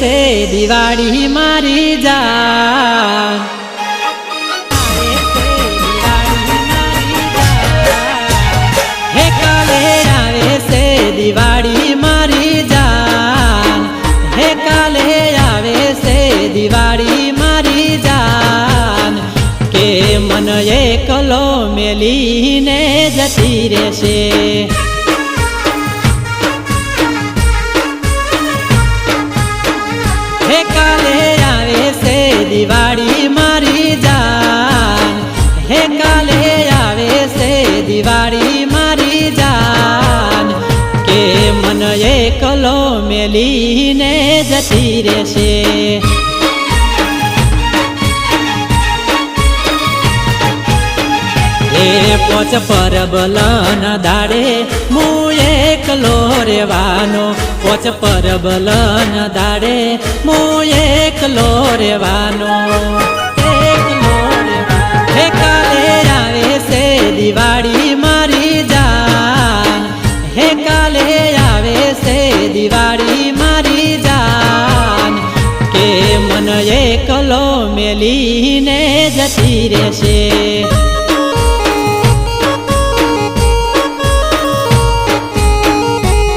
દિવાળી મારી જાન હે કાલે આવે છે દિવાળી મારી જાન હે આવે છે દિવાળી મારી જાન કે મન મેલીને જતી રહેશે એકલો મેલીને જતી રહેશે. પોચ પર બલન દાડે હું એકલો રેવાનો પોચ પર બલન દાડે હું એકલો રેવાનો મન એકલો મેલીને જતી રહેશે.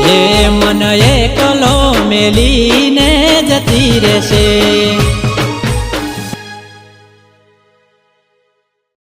એ મન એકલો મેલીને જતી રહેશે.